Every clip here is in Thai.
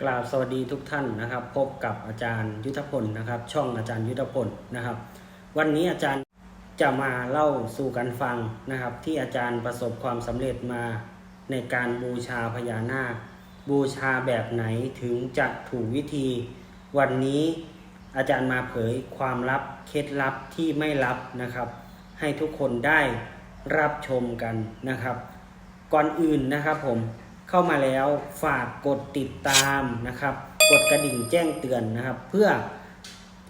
กราบสวัสดีทุกท่านนะครับ พบกับอาจารย์ยุทธพลนะครับ ช่องอาจารย์ยุทธพลนะครับ วันนี้อาจารย์จะมาเล่าสู่กันฟังนะครับ ที่อาจารย์ประสบความสำเร็จมาในการบูชาพญานาค บูชาแบบไหนถึงจะถูกวิธี วันนี้อาจารย์มาเผยความลับเคล็ดลับที่ไม่ลับนะครับ ให้ทุกคนได้รับชมกันนะครับ ก่อนอื่นนะครับผม เข้ามาแล้วฝากกดติดตามนะครับ กดกระดิ่งแจ้งเตือนนะครับ เพื่อ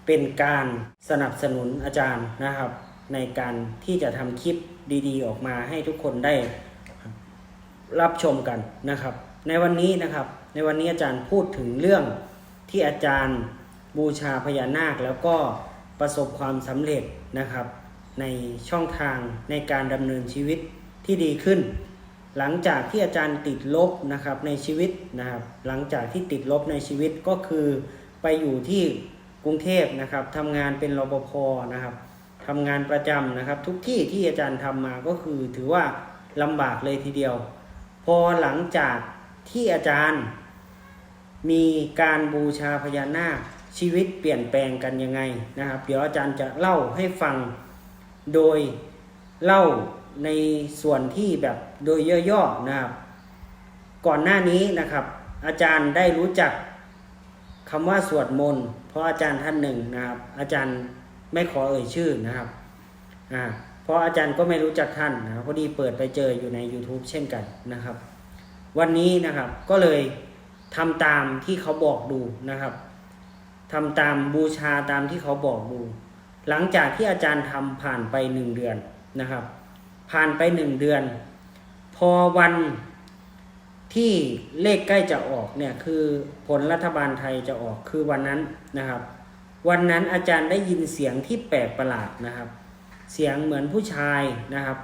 เป็นการสนับสนุนอาจารย์นะครับ ในการที่จะทำคลิปดีๆ ออกมาให้ทุกคนได้รับชมกันนะครับ ในวันนี้นะครับ ในวันนี้อาจารย์พูดถึงเรื่องที่อาจารย์บูชาพญานาคแล้วก็ประสบความสำเร็จนะครับ ในช่องทางในการดำเนินชีวิตที่ดีขึ้น หลังจากที่อาจารย์ติดลบนะครับในชีวิตนะครับ หลังจากที่ติดลบในชีวิตก็คือไปอยู่ที่กรุงเทพนะครับทำงานเป็นรปภนะครับทำงานประจำนะครับ ทุกที่ที่อาจารย์ทำมาก็คือถือว่าลำบากเลยทีเดียว พอหลังจากที่อาจารย์มีการบูชาพญานาคชีวิตเปลี่ยนแปลงกันยังไงนะครับ เดี๋ยวอาจารย์จะเล่าให้ฟังโดยเล่า ในส่วนที่แบบโดยย่อๆนะครับ ก่อนหน้านี้นะครับ อาจารย์ได้รู้จักคำว่าสวดมนต์เพราะอาจารย์ท่านหนึ่งนะครับ อาจารย์ไม่ขอเอ่ยชื่อนะครับอ่าเพราะอาจารย์ก็ไม่รู้จักท่านนะพอดีเปิดไปเจออยู่ใน YouTube เช่นกันนะครับ วันนี้นะครับก็เลยทำตามที่เขาบอกดูนะครับทำตามบูชาตามที่เขาบอกดู หลังจากที่อาจารย์ทำผ่านไปหนึ่งเดือนนะครับ ผ่านไปหนึ่งเดือน พอวันที่เลขใกล้จะออกเนี่ยคือผลรัฐบาลไทยจะออกคือวันนั้นนะครับ วันนั้นอาจารย์ได้ยินเสียงที่แปลกประหลาดนะครับ เสียงเหมือนผู้ชายนะครับ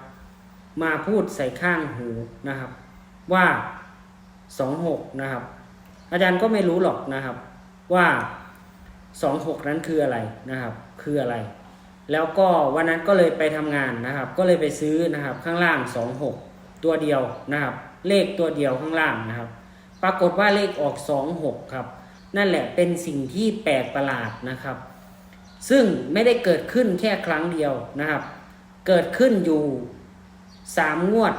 มาพูดใส่ข้างหูนะครับ ว่าสองหกนะครับ อาจารย์ก็ไม่รู้หรอกนะครับว่าสองหกนั้นคืออะไรนะครับ คืออะไร แล้วก็วันนั้นก็เลยไปทำงานนะครับ ก็เลยไปซื้อนะครับข้างล่างสองหกตัวเดียวนะครับ เลขตัวเดียวข้างล่างนะครับ ปรากฏว่าเลขออกสองหกครับ นั่นแหละเป็นสิ่งที่แปลกประหลาดนะครับ ซึ่งไม่ได้เกิดขึ้นแค่ครั้งเดียวนะครับ เกิดขึ้นอยู่สามงวด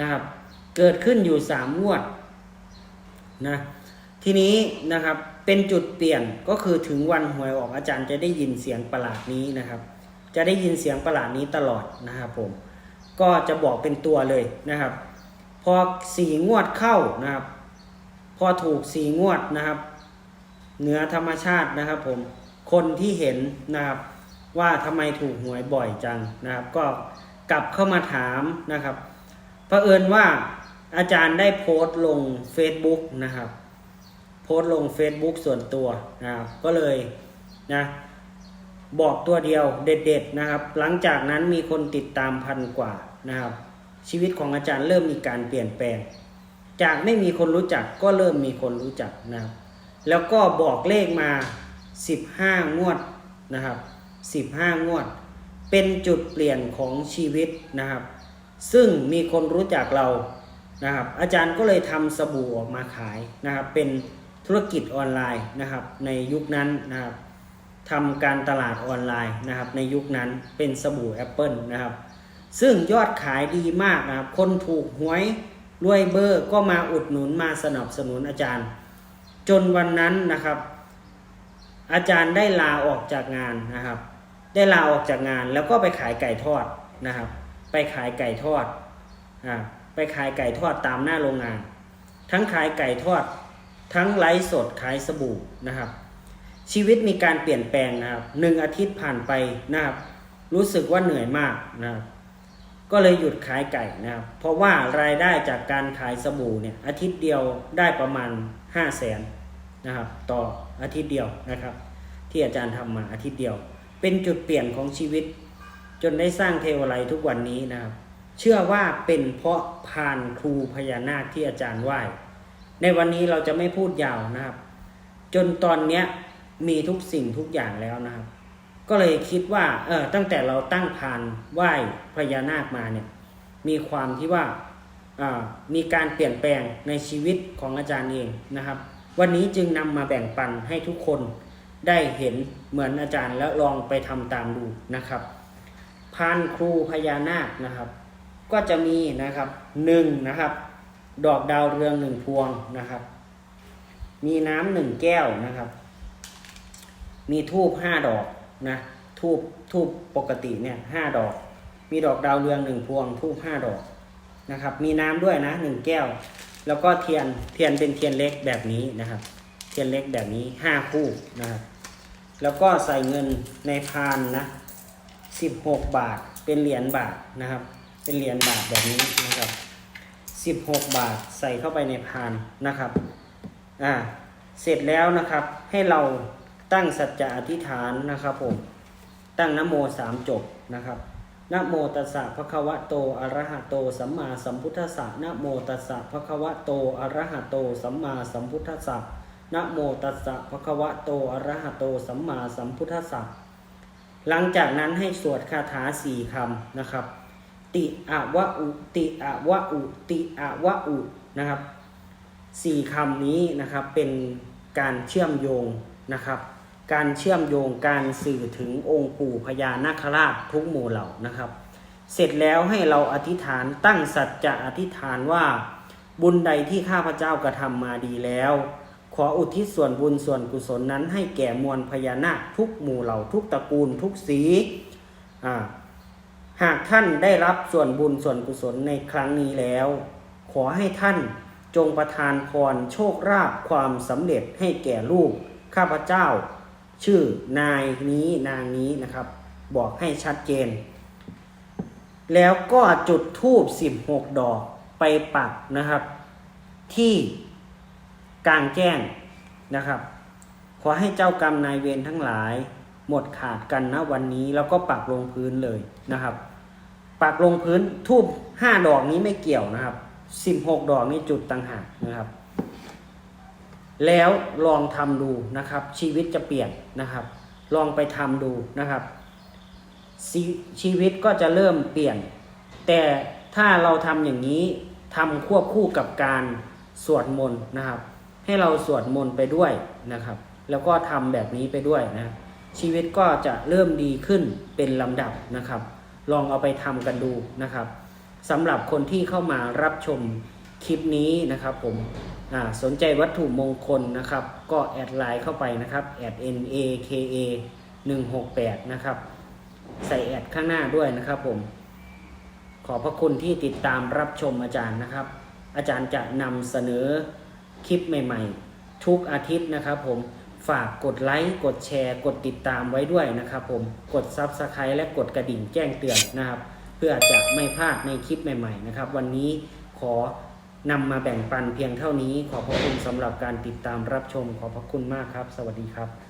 นะครับ เกิดขึ้นอยู่สามงวดนะทีนี้นะครับเป็นจุดเปลี่ยนก็คือถึงวันหวยออกอาจารย์จะได้ยินเสียงประหลาดนี้นะครับ จะได้ยินเสียงประหลาดนี้ตลอดนะครับผม ก็จะบอกเป็นตัวเลยนะครับ พอสี่งวดเข้านะครับ พอถูกสี่งวดนะครับ เหนือธรรมชาตินะครับผม คนที่เห็นนะครับว่าทำไมถูกหวยบ่อยจังนะครับ ก็กลับเข้ามาถามนะครับเผอิญว่าอาจารย์ได้โพสต์ลง Facebook นะครับ โพสต์ลง Facebook ส่วนตัวนะครับ ก็เลยนะ บอกตัวเดียวเด็ด ๆนะครับ หลังจากนั้นมีคนติดตามพันกว่านะครับ ชีวิตของอาจารย์เริ่มมีการเปลี่ยนแปลง จากไม่มีคนรู้จักก็เริ่มมีคนรู้จักนะครับ แล้วก็บอกเลขมา 15 งวดนะครับ 15 งวด เป็นจุดเปลี่ยนของชีวิตนะครับ ซึ่งมีคนรู้จักเรานะครับ อาจารย์ก็เลยทำสบู่ออกมาขายนะครับ เป็นธุรกิจออนไลน์นะครับ ในยุคนั้นนะครับ ทำการตลาดออนไลน์นะครับ ในยุคนั้นเป็นสบู่แอปเปิลนะครับ ซึ่งยอดขายดีมากนะครับ คนถูกหวยรวยเบอร์ก็มาอุดหนุนมาสนับสนุนอาจารย์ จนวันนั้นนะครับ อาจารย์ได้ลาออกจากงานนะครับ ได้ลาออกจากงานแล้วก็ไปขายไก่ทอดนะครับ ไปขายไก่ทอดอ่าไปขายไก่ทอดตามหน้าโรงงาน ทั้งขายไก่ทอด ทั้งไลฟ์สดขายสบู่นะครับ ชีวิตมีการเปลี่ยนแปลงนะครับหนึ่งอาทิตย์ผ่านไปนะครับ รู้สึกว่าเหนื่อยมากนะครับก็เลยหยุดขายไก่นะครับ เพราะว่ารายได้จากการขายสบู่เนี่ยอาทิตย์เดียวได้ประมาณ 5 0 0แสนนะครับ ต่ออาทิตย์เดียวนะครับ ที่อาจารย์ทำมาอาทิตย์เดียว เป็นจุดเปลี่ยนของชีวิต จนได้สร้างเทวไลทุกวันนี้นะครับ เชื่อว่าเป็นเพราะพานครูพญานาคที่อาจารย์ไหว้ในวันนี้เราจะไม่พูดยาวนะครับ จนตอนเนี้ย มีทุกสิ่งทุกอย่างแล้วนะครับ ก็เลยคิดว่าเออตั้งแต่เราตั้งพานไหว้พญานาคมาเนี่ย มีความที่ว่าอ่ามีการเปลี่ยนแปลงในชีวิตของอาจารย์เองนะครับ วันนี้จึงนำมาแบ่งปันให้ทุกคนได้เห็นเหมือนอาจารย์แล้วลองไปทำตามดูนะครับพานครูพญานาคนะครับ ก็จะมีนะครับหนึ่งนะครับ ดอกดาวเรืองหนึ่งพวงนะครับ มีน้ำหนึ่งแก้วนะครับ มีทูบห้าดอกนะทูบทูบปกติเนี่ยห้าดอก มีดอกดาวเรืองหนึ่งพวงทูบห้าดอกนะครับ มีน้ำด้วยนะหนึ่งแก้ว แล้วก็เทียนเทียนเป็นเทียนเล็กแบบนี้นะครับ เทียนเล็กแบบนี้ห้าคู่นะครับแล้วก็ใส่เงินในพานนะสิบหกบาทเป็นเหรียญบาทนะครับ เป็นเหรียญบาทแบบนี้นะครับสิบหกบาทใส่เข้าไปในพานนะครับอ่าเสร็จแล้วนะครับให้เรา ตั้งสัจจะอธิษฐานนะครับผม ตั้งนโมสามจบนะครับนโมตัสสะภะคะวะโตอะระหะโต สัมมาสัมพุทธัสสะนโมตัสสะภะคะวะโตอะระหะโต สัมมาสัมพุทธัสสะนโมตัสสะภะคะวะโตอะระหะโต สัมมาสัมพุทธัสสะหลังจากนั้นให้สวดคาถาสี่คำนะครับ ติอะวะอุติอะวะอุติอะวะอุนะครับสี่คำนี้นะครับเป็นการเชื่อมโยงนะครับ การเชื่อมโยงการสื่อถึงองค์ปู่พญานาคราชทุกหมู่เหล่านะครับ เสร็จแล้วให้เราอธิษฐานตั้งสัจจะอธิษฐานว่า บุญใดที่ข้าพเจ้ากระทำมาดีแล้ว ขออุทิศส่วนบุญส่วนกุศลนั้น ให้แก่มวลพญานาคทุกหมู่เหล่าทุกตระกูลทุกสีหากท่านได้รับส่วนบุญส่วนกุศลในครั้งนี้แล้ว ขอให้ท่านจงประทานพรโชคราภความสำเร็จให้แก่ลูกข้าพเจ้า ชื่อนายนี้นางนี้นะครับ บอกให้ชัดเจน แล้วก็จุดทูบ16ดอกไปปักนะครับ ที่กลางแจ้งนะครับ ขอให้เจ้ากรรมนายเวรทั้งหลาย หมดขาดกันนะวันนี้แล้วก็ปักลงพื้นเลยนะครับ ปักลงพื้นทูบห้าดอกนี้ไม่เกี่ยวนะครับสิบหกดอกนี้จุดต่างหากนะครับ แล้วลองทำดูนะครับ ชีวิตจะเปลี่ยนนะครับ ลองไปทำดูนะครับชีชีวิตก็จะเริ่มเปลี่ยน แต่ถ้าเราทำอย่างนี้ทำควบคู่กับการสวดมนต์นะครับ ให้เราสวดมนต์ไปด้วยนะครับ แล้วก็ทำแบบนี้ไปด้วยนะ ชีวิตก็จะเริ่มดีขึ้นเป็นลำดับนะครับ ลองเอาไปทำกันดูนะครับสำหรับคนที่เข้ามารับชม คลิปนี้นะครับผมสนใจวัตถุมงคลนะครับ ก็แอดไลน์เข้าไปนะครับแอด n a k a 168นะครับ ใส่แอดข้างหน้าด้วยนะครับผม ขอพระคุณที่ติดตามรับชมอาจารย์นะครับ อาจารย์จะนำเสนอคลิปใหม่ๆ ทุกอาทิตย์นะครับผมฝากกดไลค์ กดแชร์ กดติดตามไว้ด้วยนะครับผม กด Subscribe และกดกระดิ่งแจ้งเตือนนะครับ เพื่อจะไม่พลาดในคลิปใหม่ ๆ นะครับ วันนี้ขอ นำมาแบ่งปันเพียงเท่านี้ ขอบพระคุณสำหรับการติดตามรับชม ขอบพระคุณมากครับ สวัสดีครับ